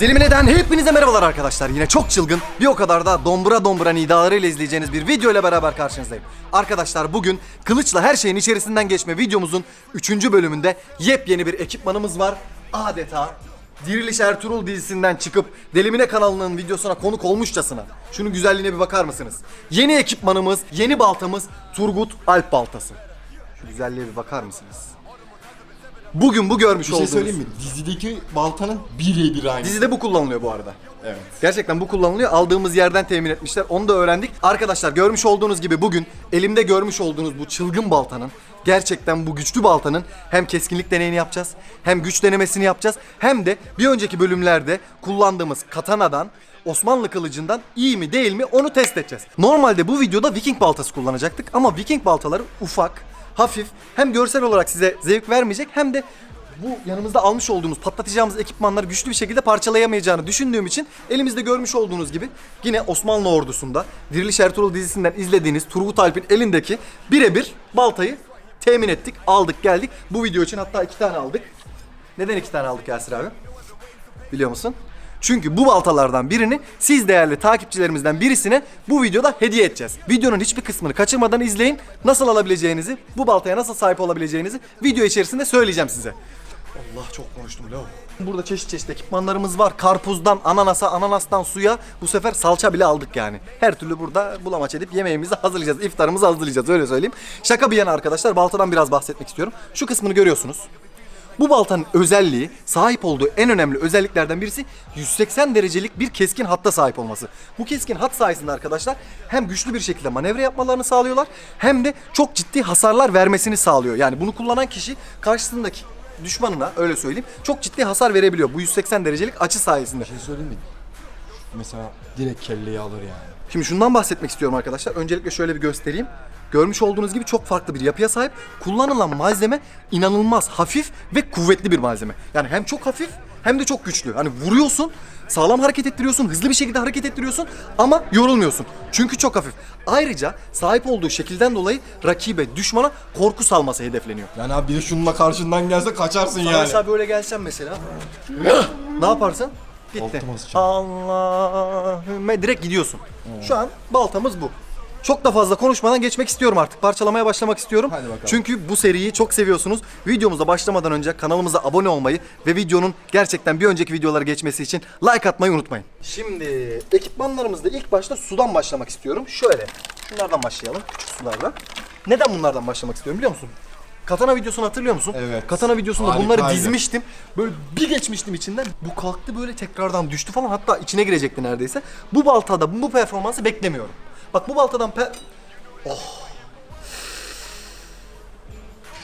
Dilimineden hepinize merhabalar arkadaşlar. Yine çok çılgın, bir o kadar da dombura dombura nidalarıyla izleyeceğiniz bir video ile beraber karşınızdayım. Arkadaşlar bugün kılıçla her şeyin içerisinden geçme videomuzun 3. bölümünde yepyeni bir ekipmanımız var. Adeta Diriliş Ertuğrul dizisinden çıkıp Delimine kanalının videosuna konuk olmuşçasına. Şunun güzelliğine bir bakar mısınız? Yeni ekipmanımız, yeni baltamız Turgut Alp baltası. Şu güzelliğe bir bakar mısınız? Bugün bu görmüş Bir şey olduğunuz... söyleyeyim mi? Dizideki baltanın birebir aynı. Dizide bu kullanılıyor bu arada. Evet. Gerçekten bu kullanılıyor. Aldığımız yerden temin etmişler. Onu da öğrendik. Arkadaşlar görmüş olduğunuz gibi bugün elimde görmüş olduğunuz bu çılgın baltanın gerçekten bu güçlü baltanın hem keskinlik deneyini yapacağız, hem güç denemesini yapacağız, hem de bir önceki bölümlerde kullandığımız katanadan Osmanlı kılıcından iyi mi değil mi onu test edeceğiz. Normalde bu videoda Viking baltası kullanacaktık ama Viking baltaları ufak, hafif, hem görsel olarak size zevk vermeyecek hem de bu yanımızda almış olduğumuz patlatacağımız ekipmanları güçlü bir şekilde parçalayamayacağını düşündüğüm için elimizde görmüş olduğunuz gibi yine Osmanlı ordusunda Diriliş Ertuğrul dizisinden izlediğiniz Turgut Alp'in elindeki birebir baltayı temin ettik, aldık, geldik. Bu video için hatta iki tane aldık. Neden iki tane aldık Yasir abi? Biliyor musun? Çünkü bu baltalardan birini siz değerli takipçilerimizden birisine bu videoda hediye edeceğiz. Videonun hiçbir kısmını kaçırmadan izleyin. Nasıl alabileceğinizi, bu baltaya nasıl sahip olabileceğinizi video içerisinde söyleyeceğim size. Allah çok konuştum Leo. Burada çeşit çeşit ekipmanlarımız var. Karpuzdan ananasa, ananastan suya bu sefer salça bile aldık yani. Her türlü burada bulamaç edip yemeğimizi hazırlayacağız. iftarımızı hazırlayacağız öyle söyleyeyim. Şaka bir yana arkadaşlar baltadan biraz bahsetmek istiyorum. Şu kısmını görüyorsunuz. Bu baltanın özelliği, sahip olduğu en önemli özelliklerden birisi 180 derecelik bir keskin hatta sahip olması. Bu keskin hat sayesinde arkadaşlar hem güçlü bir şekilde manevra yapmalarını sağlıyorlar hem de çok ciddi hasarlar vermesini sağlıyor. Yani bunu kullanan kişi karşısındaki düşmanına öyle söyleyeyim çok ciddi hasar verebiliyor bu 180 derecelik açı sayesinde. Bir şey söyleyeyim mi? Mesela direkt kelleyi alır yani. Şimdi şundan bahsetmek istiyorum arkadaşlar. Öncelikle şöyle bir göstereyim. Görmüş olduğunuz gibi çok farklı bir yapıya sahip. Kullanılan malzeme inanılmaz hafif ve kuvvetli bir malzeme. Yani hem çok hafif hem de çok güçlü. Hani vuruyorsun, sağlam hareket ettiriyorsun, hızlı bir şekilde hareket ettiriyorsun ama yorulmuyorsun. Çünkü çok hafif. Ayrıca sahip olduğu şekilden dolayı rakibe, düşmana korku salması hedefleniyor. Yani abi biri şununla karşından gelse kaçarsın Sana yani. mesela böyle gelsen mesela. ne yaparsın? Gitti. Altıma sıçacağım. Allahümme direkt gidiyorsun. Şu an baltamız bu. Çok da fazla konuşmadan geçmek istiyorum artık. Parçalamaya başlamak istiyorum. Hadi bakalım. Çünkü bu seriyi çok seviyorsunuz. Videomuza başlamadan önce kanalımıza abone olmayı ve videonun gerçekten bir önceki videolara geçmesi için like atmayı unutmayın. Şimdi ekipmanlarımızda ilk başta sudan başlamak istiyorum. Şöyle. Şunlardan başlayalım. Küçük sulardan. Neden bunlardan başlamak istiyorum biliyor musun? Katana videosunu hatırlıyor musun? Evet. Katana videosunda bunları Harikaydı. dizmiştim. Böyle bir geçmiştim içinden. Bu kalktı böyle tekrardan düştü falan. Hatta içine girecekti neredeyse. Bu baltada bu performansı beklemiyorum. Bak bu baltadan pe... Oh.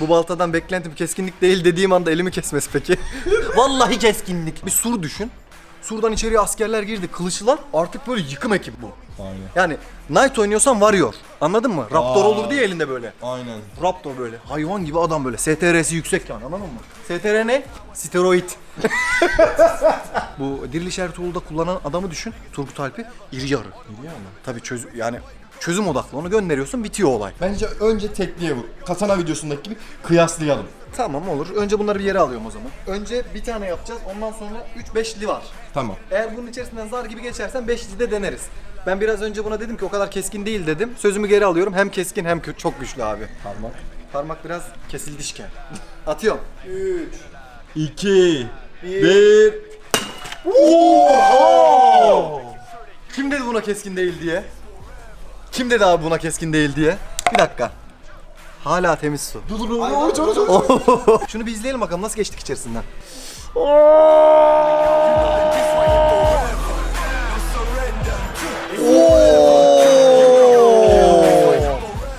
Bu baltadan beklentim keskinlik değil dediğim anda elimi kesmesi peki. Vallahi keskinlik. Bir sur düşün. Surdan içeriye askerler girdi. Kılıçlar artık böyle yıkım ekibi bu. Aynen. Yani Knight oynuyorsan Warrior. Anladın mı? Raptor Aa. olur diye elinde böyle. Aynen. Raptor böyle. Hayvan gibi adam böyle. STR'si yüksek yani anladın mı? STR ne? Steroid. Bu Diriliş Ertuğrul'da kullanan adamı düşün. Turgut Alp'i iri yarı. Biliyor musun? Tabii çözüm yani çözüm odaklı onu gönderiyorsun bitiyor olay. Bence önce tekliğe vur. Katana videosundaki gibi kıyaslayalım. Tamam olur. Önce bunları bir yere alıyorum o zaman. Önce bir tane yapacağız. Ondan sonra 3-5'li var. Tamam. Eğer bunun içerisinden zar gibi geçersen 5'li de deneriz. Ben biraz önce buna dedim ki o kadar keskin değil dedim. Sözümü geri alıyorum. Hem keskin hem kö- çok güçlü abi. Parmak. Parmak biraz kesildişken. Atıyorum. 3 2 1 Kim dedi buna keskin değil diye? Kim dedi abi buna keskin değil diye? Bir dakika. Hala temiz su. Dur dur dur. Uç uç uç. Şunu bir izleyelim bakalım nasıl geçtik içerisinden.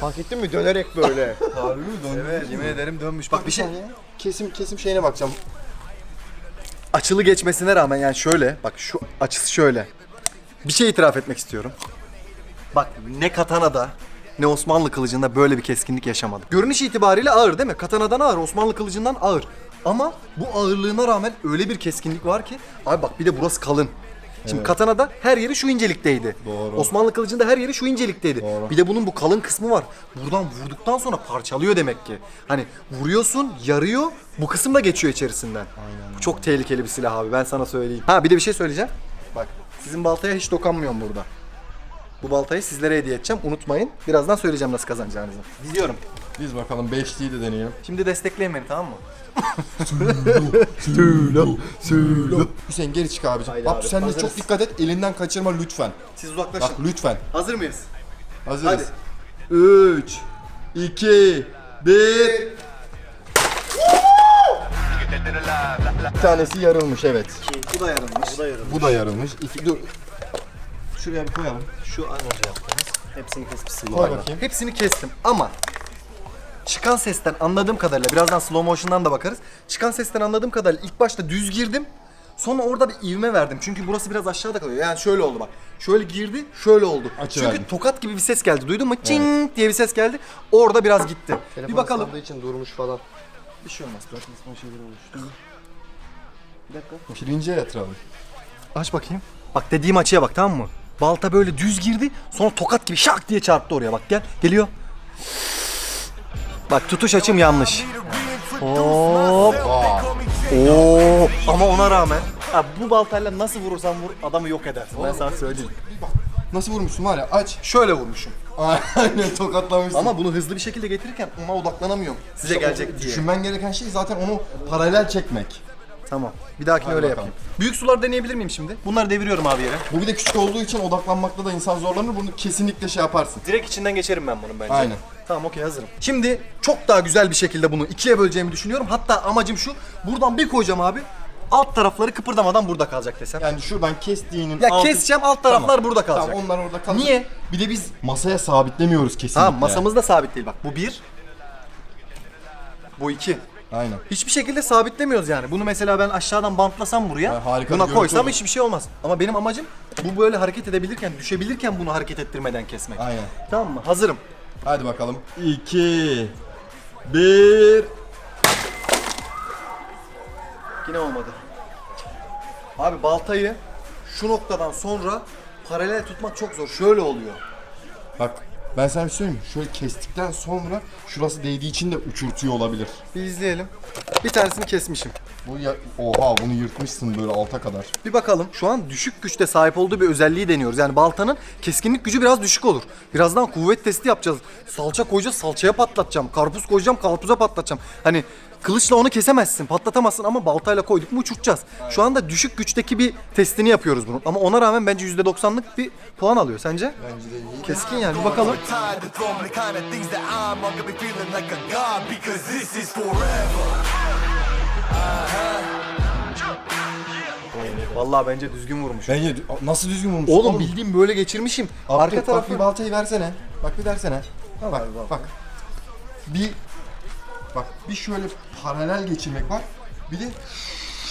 Fark ettin mi? Dönerek böyle. Harbi mi döndü? Evet yemin ederim dönmüş. Bak bir şey kesim kesim şeyine bakacağım. açılı geçmesine rağmen yani şöyle bak şu açısı şöyle. Bir şey itiraf etmek istiyorum. Bak ne katanada ne Osmanlı kılıcında böyle bir keskinlik yaşamadım. Görünüş itibariyle ağır değil mi? Katanadan ağır, Osmanlı kılıcından ağır. Ama bu ağırlığına rağmen öyle bir keskinlik var ki abi bak bir de burası kalın. Şimdi katanada her yeri şu incelikteydi. Doğru. Osmanlı kılıcında her yeri şu incelikteydi. Doğru. Bir de bunun bu kalın kısmı var. Buradan vurduktan sonra parçalıyor demek ki. Hani vuruyorsun, yarıyor, bu kısım da geçiyor içerisinden. Bu çok tehlikeli bir silah abi ben sana söyleyeyim. Ha bir de bir şey söyleyeceğim. Bak sizin baltaya hiç dokanmıyorum burada. Bu baltayı sizlere hediye edeceğim. Unutmayın. Birazdan söyleyeceğim nasıl kazanacağınızı. Diziyorum. Biz bakalım 5'liyi de deneyelim. Şimdi destekleyin beni tamam mı? Hüseyin geri çık abicim. Haydi abi, sen de hazırız. çok dikkat et. Elinden kaçırma lütfen. Siz Bak uzaklaşın. lütfen. Hazır mıyız? Hazırız. 3 2 1 Bir tanesi yarılmış evet. Bu da yarılmış. Bu da yarılmış. Bu da yarılmış. İki, dur. Şuraya bir koyalım. Şu an önce yaptığımız. Hepsini kesmişsin. Koy bakayım. Hepsini kestim ama çıkan sesten anladığım kadarıyla birazdan slow motion'dan da bakarız. Çıkan sesten anladığım kadarıyla ilk başta düz girdim. Sonra orada bir ivme verdim. Çünkü burası biraz aşağıda kalıyor. Yani şöyle oldu bak. Şöyle girdi, şöyle oldu. Açı Çünkü verdim. tokat gibi bir ses geldi. Duydun mu? Çing diye bir ses geldi. Orada biraz gitti. bir bakalım. için durmuş falan. Bir şey olmaz. Dört ısma şeyleri oluştu. Bir dakika. Pirinciye yatıralım. Aç bakayım. Bak dediğim açıya bak tamam mı? Balta böyle düz girdi. Sonra tokat gibi şak diye çarptı oraya. Bak gel. Geliyor. Bak tutuş açım yanlış. Hop. Oo. Ama ona rağmen ha, bu baltayla nasıl vurursan vur adamı yok edersin. Ben sana söyleyeyim. Nasıl vurmuşsun var ya aç. Şöyle vurmuşum. Aynen tokatlamışsın. Ama bunu hızlı bir şekilde getirirken ona odaklanamıyorum. Size gelecek diye. Düşünmen gereken şey zaten onu paralel çekmek. Tamam. Bir dahakine Hadi öyle bakalım. yapayım. Büyük sular deneyebilir miyim şimdi? Bunları deviriyorum abi yere. Bu bir de küçük olduğu için odaklanmakta da insan zorlanır. Bunu kesinlikle şey yaparsın. Direkt içinden geçerim ben bunun bence. Aynen. Tamam okey hazırım. Şimdi çok daha güzel bir şekilde bunu ikiye böleceğimi düşünüyorum. Hatta amacım şu. Buradan bir koyacağım abi. Alt tarafları kıpırdamadan burada kalacak desem. Yani şuradan kestiğinin Ya altı- keseceğim alt taraflar Tamam. burada kalacak. Tamam onlar orada kalacak. Niye? Bir de biz masaya sabitlemiyoruz kesinlikle. Tamam masamız da sabit değil bak. Bu bir. Bu iki. Aynen. Hiçbir şekilde sabitlemiyoruz yani. Bunu mesela ben aşağıdan bantlasam buraya, Ha, harika bir buna görüntü koysam olur. hiçbir şey olmaz. Ama benim amacım bu böyle hareket edebilirken, düşebilirken bunu hareket ettirmeden kesmek. Aynen. Tamam mı? Hazırım. Hadi bakalım. 2 1 Yine olmadı. Abi baltayı şu noktadan sonra paralel tutmak çok zor. Şöyle oluyor. Bak ben sana bir şey söyleyeyim? Şöyle kestikten sonra şurası değdiği için de uçurtuyor olabilir. Bir izleyelim. Bir tanesini kesmişim. Bu ya... Oha bunu yırtmışsın böyle alta kadar. Bir bakalım. Şu an düşük güçte sahip olduğu bir özelliği deniyoruz. Yani baltanın keskinlik gücü biraz düşük olur. Birazdan kuvvet testi yapacağız. Salça koyacağız, salçaya patlatacağım. Karpuz koyacağım, karpuza patlatacağım. Hani kılıçla onu kesemezsin, patlatamazsın ama baltayla koyduk mu uçurtacağız. Şu anda düşük güçteki bir testini yapıyoruz bunun. Ama ona rağmen bence %90'lık bir puan alıyor. Sence? Bence de iyi. Keskin yani. Bir bakalım. Vallahi bence düzgün vurmuş. Bence nasıl düzgün vurmuşsun? Oğlum bildiğim böyle geçirmişim. Arka bak tarafı bir baltayı versene. Bak bir versene. Bak bak. Bir bak bir şöyle paralel geçirmek var. Bir de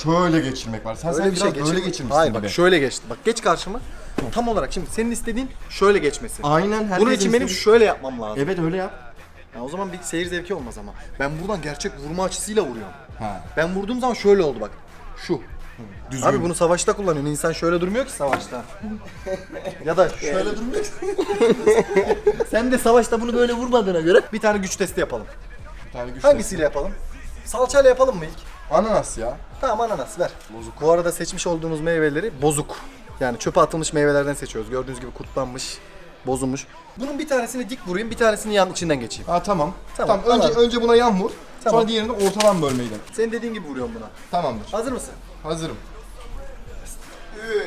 şöyle geçirmek var. Sen, sen bir biraz şey böyle geçirmiş. geçirmişsin Hayır gibi. bak şöyle geçti. Bak geç karşıma. Tam olarak şimdi senin istediğin şöyle geçmesi. Aynen herkesin Bunun için benim istediği- şöyle yapmam lazım. Evet öyle yap. Ya o zaman bir seyir zevki olmaz ama. Ben buradan gerçek vurma açısıyla vuruyorum. Ha. Ben vurduğum zaman şöyle oldu bak. Şu. Abi bunu savaşta kullanıyorsun. İnsan şöyle durmuyor ki savaşta. ya da şöyle durmuyor. Sen de savaşta bunu böyle vurmadığına göre bir tane güç testi yapalım. Bir tane güç Hangisiyle yapalım? Salçayla yapalım mı ilk? Ananas ya. Tamam ananas ver. Bozuk. Bu arada seçmiş olduğumuz meyveleri bozuk. Yani çöpe atılmış meyvelerden seçiyoruz. Gördüğünüz gibi kurtlanmış, bozulmuş. Bunun bir tanesini dik vurayım, bir tanesini yan içinden geçeyim. Ha tamam. Tamam, Tamam. önce önce buna yan vur. Tamam. Sonra diğerini ortadan bölmeyi dene. Senin dediğin gibi vuruyorum buna. Tamamdır. Hazır mısın? Hazırım.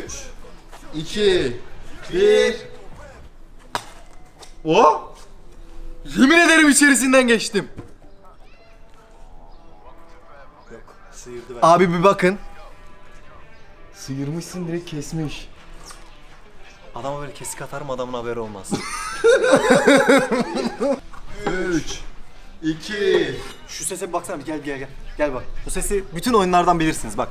3 2 1 O? Yemin ederim içerisinden geçtim. Sıyırdı ben. Abi bir bakın. Sıyırmışsın direkt kesmiş. Adama böyle kesik atarım adamın haberi olmaz. 3 2 Şu sese bir baksana bir gel gel gel. Gel bak. Bu sesi bütün oyunlardan bilirsiniz bak.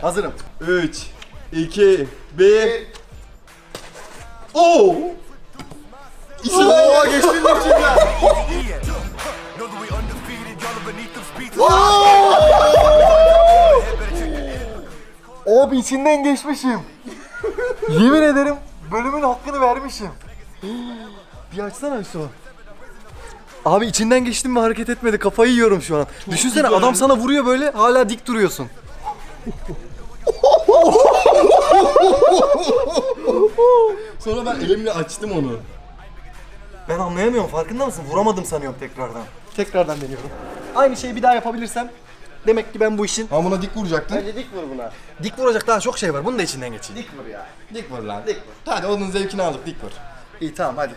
Hazırım. 3 2 1 Oo! Oo geçtim içinden. Abi içinden geçmişim. Yemin ederim bölümün hakkını vermişim. Bir açsana Hüso. Abi içinden geçtim ve hareket etmedi. Kafayı yiyorum şu an. Düşünsene adam sana vuruyor böyle hala dik duruyorsun. Sonra ben elimle açtım onu. Ben anlayamıyorum farkında mısın? Vuramadım sanıyorum tekrardan. Tekrardan deniyorum. Aynı şeyi bir daha yapabilirsem demek ki ben bu işin Ama buna dik vuracaktın. dik vur buna. dik vuracak daha çok şey var. Bunun da içinden geçeyim. Dik vur ya. Dik vur lan. Dik vur. Hadi onun zevkini aldık dik vur. İyi tamam hadi.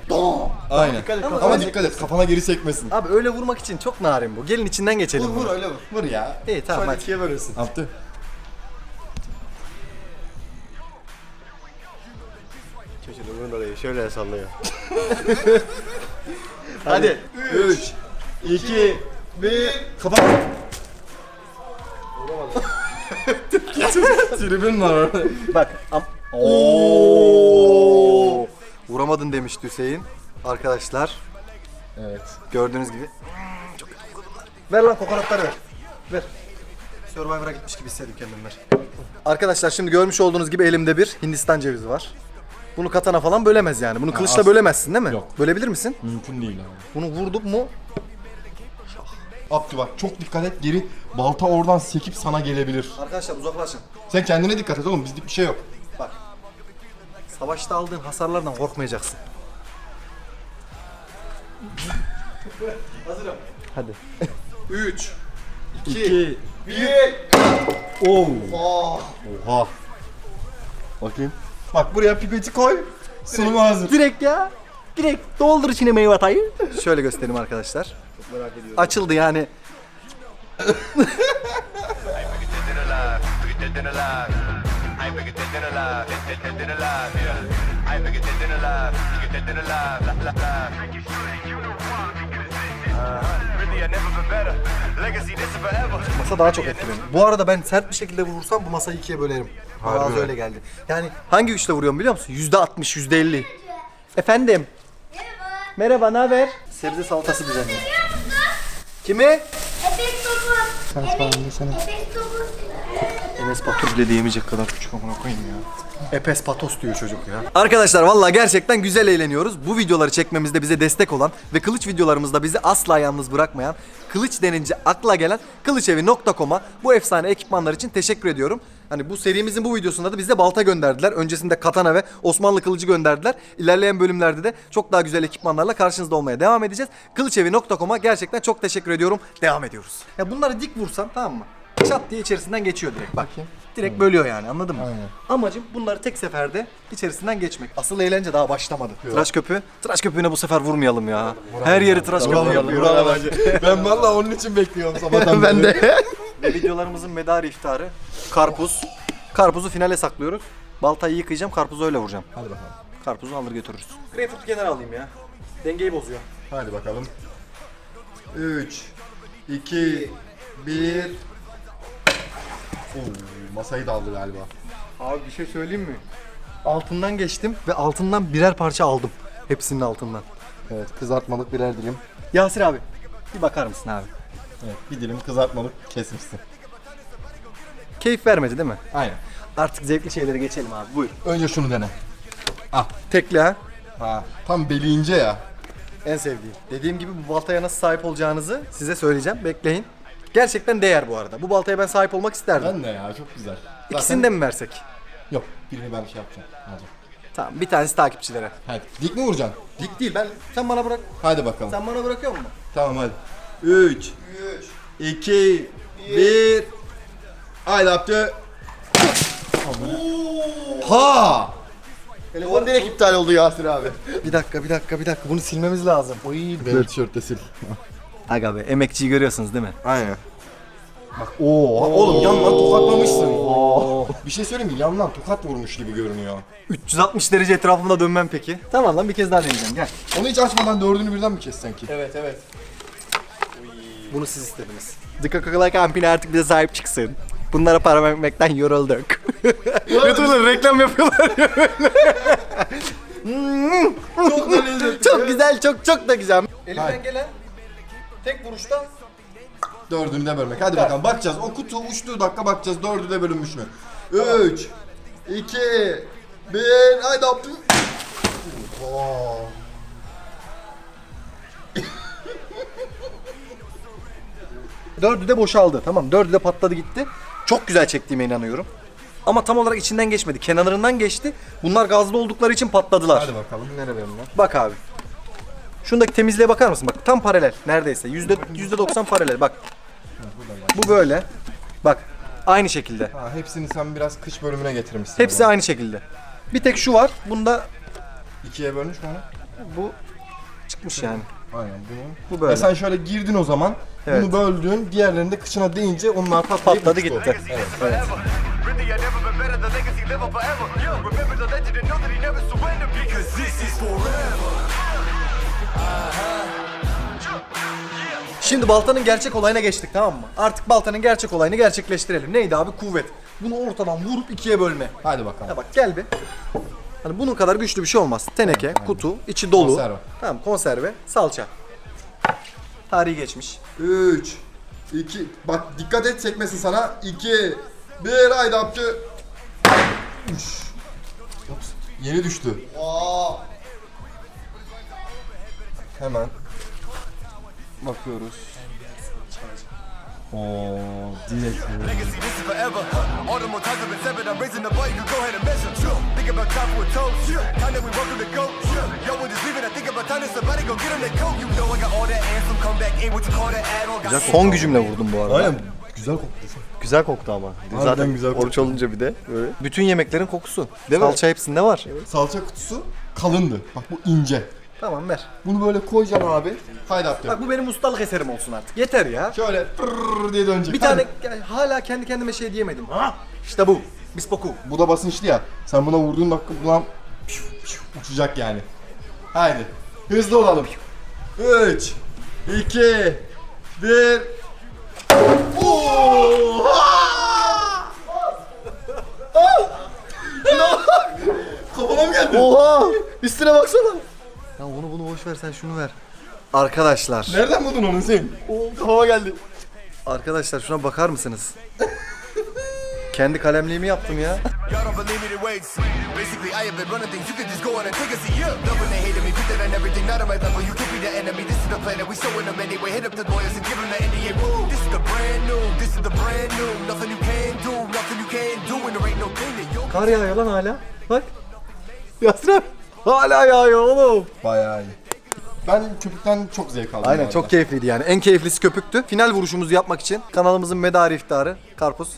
Aynen. Dikkat et, Ama, kafana dikkat et kafana geri sekmesin. Abi öyle vurmak için çok narin bu. Gelin içinden geçelim. Vur vur bunu. öyle vur. Vur ya. İyi tamam Şöyle hadi. ikiye bölürsün. Yaptı. Çocuğun orayı şöyle sallıyor. Hadi. 3 2 1 Kapat. Tribün var orada. Bak. Am Oo. Vuramadın demişti Hüseyin. Arkadaşlar Evet. gördüğünüz gibi. Çok kötü. Ver lan kokonatları ver. Ver. Survivor'a gitmiş gibi hissediyorum kendimi ver. Arkadaşlar şimdi görmüş olduğunuz gibi elimde bir Hindistan cevizi var. Bunu katana falan bölemez yani. Bunu kılıçla as- bölemezsin değil mi? Yok. Bölebilir misin? Mümkün değil abi. Bunu vurduk mu Abdü bak çok dikkat et geri balta oradan sekip sana gelebilir. Arkadaşlar uzaklaşın. Sen kendine dikkat et oğlum bizlik bir şey yok. Bak. Savaşta aldığın hasarlardan korkmayacaksın. Hazırım. Hadi. 3 2 1 Oo. Oha. Bakayım. Bak buraya pipeti koy. Sunumu hazır. Direkt ya. Direkt doldur içine meyve atayı. Şöyle göstereyim arkadaşlar. Merak ediyorum. Açıldı yani. Masa daha çok etkileniyor. Bu arada ben sert bir şekilde vurursam bu masayı ikiye bölerim. Bana az öyle geldi. Yani hangi güçle vuruyorum biliyor musun? Yüzde altmış, yüzde elli. Efendim. Merhaba. Merhaba, ne haber? Sebze salatası düzenliyorum. Kimi? Efes topu. Efes topu. Enes Batur bile diyemeyecek kadar küçük amına koyayım ya. Epes patos diyor çocuk ya. Arkadaşlar vallahi gerçekten güzel eğleniyoruz. Bu videoları çekmemizde bize destek olan ve kılıç videolarımızda bizi asla yalnız bırakmayan, kılıç denince akla gelen kılıçevi.com'a bu efsane ekipmanlar için teşekkür ediyorum. Hani bu serimizin bu videosunda da bize balta gönderdiler. Öncesinde katana ve Osmanlı kılıcı gönderdiler. İlerleyen bölümlerde de çok daha güzel ekipmanlarla karşınızda olmaya devam edeceğiz. Kılıçevi.com'a gerçekten çok teşekkür ediyorum. Devam ediyoruz. Ya bunları dik vursan tamam mı? Çat diye içerisinden geçiyor direkt bak. Direkt bölüyor yani anladın mı? Aynen. Amacım bunları tek seferde içerisinden geçmek. Asıl eğlence daha başlamadı. Tıraş köpüğü. Tıraş köpüğüne bu sefer vurmayalım ya. Her yeri tıraş köpüğü yapıyor. ben vallahi onun için bekliyorum sabahtan ben de. Ve videolarımızın medarı iftarı karpuz. Karpuzu finale saklıyoruz. Baltayı yıkayacağım, karpuzu öyle vuracağım. Hadi bakalım. Karpuzu alır götürürüz. Greyfurt kenara alayım ya. Dengeyi bozuyor. Hadi bakalım. 3 2 1 Oo, masayı da aldı galiba. Abi bir şey söyleyeyim mi? Altından geçtim ve altından birer parça aldım. Hepsinin altından. Evet kızartmalık birer dilim. Yasir abi bir bakar mısın abi? Evet bir dilim kızartmalık kesmişsin. Keyif vermedi değil mi? Aynen. Artık zevkli şeylere geçelim abi. Buyur. Önce şunu dene. Tekli ha. Ha, tam beli ince ya. En sevdiğim. Dediğim gibi bu baltaya nasıl sahip olacağınızı size söyleyeceğim. Bekleyin. Gerçekten değer bu arada. Bu baltaya ben sahip olmak isterdim. Ben de ya çok güzel. İkisini de mi versek? Yok birini ben şey yapacağım. Hadi. Tamam bir tanesi takipçilere. Hadi. Dik mi vuracaksın? Dik değil ben sen bana bırak. Hadi bakalım. Sen bana bırakıyor musun? Tamam hadi. 3 2 1 Haydi Abdü. Ha! Telefon direkt iptal oldu Yasir abi. Bir dakika bir dakika bir dakika bunu silmemiz lazım. Oy. Benim tişörtte sil. Aga be emekçiyi görüyorsunuz değil mi? Aynen. Bak oo, oğlum yandan tokatlamışsın. Bir şey söyleyeyim mi? Yandan tokat vurmuş gibi görünüyor. 360 derece etrafımda dönmem peki. Tamam lan bir kez daha deneyeceğim gel. Onu hiç açmadan dördünü birden mi kessen ki? Evet evet. Bunu siz istediniz. The Coca-Cola Company artık bize sahip çıksın. Bunlara para vermekten yorulduk. YouTube'da reklam yapıyorlar ya Çok da lezzetli. Çok güzel, çok çok da güzel. Elimden gelen tek vuruşta Dördünü de bölmek. Hadi bakalım bakacağız. O kutu uçtuğu dakika bakacağız. Dördü de bölünmüş mü? 3 2 1 Haydi Abdü. Dördü de boşaldı. Tamam dördü de patladı gitti. Çok güzel çektiğime inanıyorum. Ama tam olarak içinden geçmedi. Kenarlarından geçti. Bunlar gazlı oldukları için patladılar. Hadi bakalım nereye bunlar? Bak abi. Şundaki temizliğe bakar mısın? Bak tam paralel neredeyse. Yüzde, yüzde doksan paralel bak. Bu böyle. Bak aynı şekilde. Ha, hepsini sen biraz kış bölümüne getirmişsin. Hepsi aynı şekilde. Bir tek şu var. Bunda İkiye bölmüş mü onu? bu çıkmış yani. Aynen bunu. Bu böyle. Ve sen şöyle girdin o zaman. Evet. Bunu böldün. Diğerlerini de kıçına değince onlar patlayıp Patladı uçtu. gitti. Legacy forever. Really, I never been better. The legacy live on forever. Yeah. Remember the legend and know that he never surrendered Şimdi baltanın gerçek olayına geçtik tamam mı? Artık baltanın gerçek olayını gerçekleştirelim. Neydi abi? Kuvvet. Bunu ortadan vurup ikiye bölme. Hadi bakalım. Ya bak gel bir. Hani bunun kadar güçlü bir şey olmaz. Teneke, kutu, içi dolu. Konserve. Tamam konserve, salça. Tarihi geçmiş. 3 2 Bak dikkat et çekmesin sana. 2 1 haydi Abdü. Yeni düştü. Hemen bakıyoruz. Oo, direkt. Son gücümle vurdum bu arada. Aynen. Güzel koktu. Güzel koktu ama. Harbiden Zaten güzel koktu. oruç olunca bir de böyle. Bütün yemeklerin kokusu. Değil mi? Salça hepsinde var. Salça kutusu kalındı. Bak bu ince. Tamam ver. Bunu böyle koyacaksın abi. Haydi Abdü. Bak bu benim ustalık eserim olsun artık. Yeter ya. Şöyle pırrrr diye dönecek. Bir Hadi. tane ya hala kendi kendime şey diyemedim. Ha? İşte bu. Bispoku. Bu da basınçlı ya. Sen buna vurduğun dakika bulan uçacak yani. Haydi. Hızlı olalım. 3 2 1 Kafama mı geldi? Oha! Üstüne baksana. Ya onu bunu boş ver sen şunu ver. Arkadaşlar. Nereden buldun onu sen? Kafama geldi. Arkadaşlar şuna bakar mısınız? Kendi kalemliğimi yaptım ya. Kar yağıyor lan hala. Bak. Yasir abi. Hala yağıyor oğlum. Bayağı iyi. Ben köpükten çok zevk aldım. bu Aynen arada. çok keyifliydi yani. En keyiflisi köpüktü. Final vuruşumuzu yapmak için kanalımızın medarı iftarı karpuz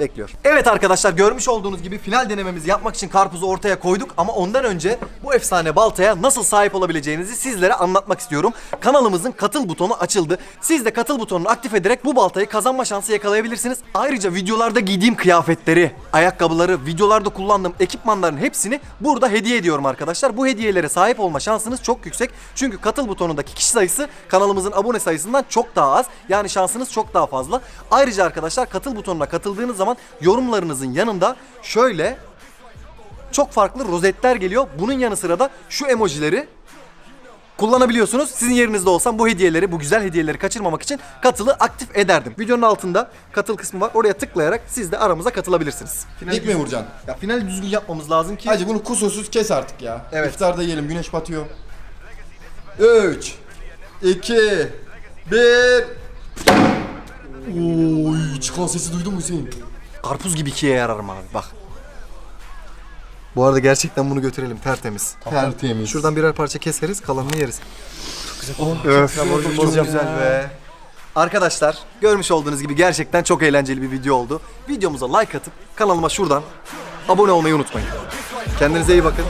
bekliyor. Evet arkadaşlar görmüş olduğunuz gibi final denememizi yapmak için karpuzu ortaya koyduk ama ondan önce bu efsane baltaya nasıl sahip olabileceğinizi sizlere anlatmak istiyorum. Kanalımızın katıl butonu açıldı. Siz de katıl butonunu aktif ederek bu baltayı kazanma şansı yakalayabilirsiniz. Ayrıca videolarda giydiğim kıyafetleri, ayakkabıları, videolarda kullandığım ekipmanların hepsini burada hediye ediyorum arkadaşlar. Bu hediyelere sahip olma şansınız çok yüksek. Çünkü katıl butonundaki kişi sayısı kanalımızın abone sayısından çok daha az. Yani şansınız çok daha fazla. Ayrıca arkadaşlar katıl butonuna katıldığınız zaman yorumlarınızın yanında şöyle çok farklı rozetler geliyor. Bunun yanı sıra da şu emojileri kullanabiliyorsunuz. Sizin yerinizde olsam bu hediyeleri, bu güzel hediyeleri kaçırmamak için katılı aktif ederdim. Videonun altında katıl kısmı var. Oraya tıklayarak siz de aramıza katılabilirsiniz. İlk mi vuracaksın? Ya final düzgün yapmamız lazım ki Hacı bunu kusursuz kes artık ya. Evet. İftarda yiyelim güneş batıyor. 3 2 1 Oy çıkan sesi duydun mu Hüseyin? Karpuz gibi ikiye yararım abi bak. Bu arada gerçekten bunu götürelim tertemiz. Tertemiz. Şuradan birer parça keseriz kalanını yeriz. Çok güzel. Öf, çok güzel be. Arkadaşlar görmüş olduğunuz gibi gerçekten çok eğlenceli bir video oldu. Videomuza like atıp kanalıma şuradan abone olmayı unutmayın. Kendinize iyi bakın.